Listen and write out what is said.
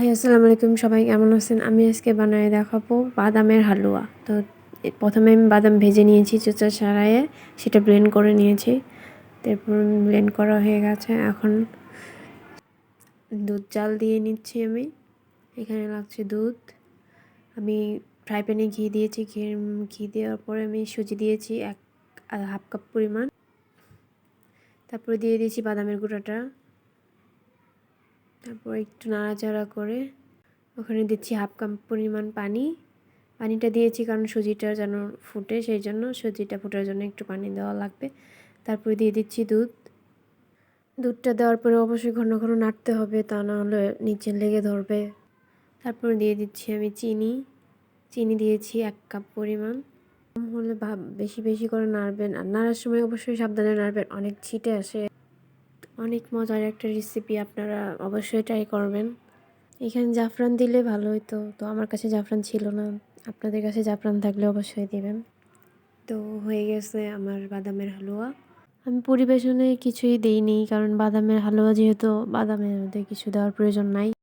High, আসসালামু আলাইকুম, সবাই কেমন আছেন? আমি আজকে বানায় দেখাবো বাদামের হালুয়া। তো প্রথমে আমি বাদাম ভেজে নিয়েছি চোচা ছাড়াইয়ে, সেটা ব্লেন্ড করে নিয়েছি। তারপর ব্লেন্ড করা হয়ে গেছে, এখন দুধ জাল দিয়ে নিচ্ছি আমি। এখানে লাগছে দুধ। আমি ফ্রাই প্যানে ঘি দিয়েছি, ঘি ঘি দেওয়ার পরে আমি সুজি দিয়েছি, এক হাফ কাপ পরিমাণ। তারপরে দিয়ে দিয়েছি বাদামের গুঁড়াটা। তারপর একটু নাড়াচাড়া করে ওখানে দিচ্ছি হাফ কাপ পরিমাণ পানি। পানিটা দিয়েছি কারণ সুজিটা যেন ফুটে, সেই জন্য সুজিটা ফোটার জন্য একটু পানি দেওয়া লাগবে। তারপরে দিয়ে দিচ্ছি দুধ। দুধটা দেওয়ার পরে অবশ্যই ঘন ঘন নাড়তে হবে, তা না হলে নিচে লেগে ধরবে। তারপর দিয়ে দিচ্ছি আমি চিনি। চিনি দিয়েছি এক কাপ পরিমাণ। হলে ভাব, বেশি বেশি করে নাড়বেন। আর নাড়ার সময় অবশ্যই সাবধানে নাড়বেন, অনেক ছিটে আসে। অনেক মজার একটা রেসিপি আপনারা অবশ্যই ট্রাই করবেন। এখানে জাফরান দিলে ভালো হতো তো আমার কাছে জাফরান ছিল না। আপনাদের কাছে জাফরান থাকলে অবশ্যই দেবেন। তো হয়ে গেছে আমার বাদামের হালুয়া। আমি পরিবেশনে কিছুই দিইনি কারণ বাদামের হালুয়া যেহেতু বাদামের মধ্যে কিছু দেওয়ার প্রয়োজন নাই।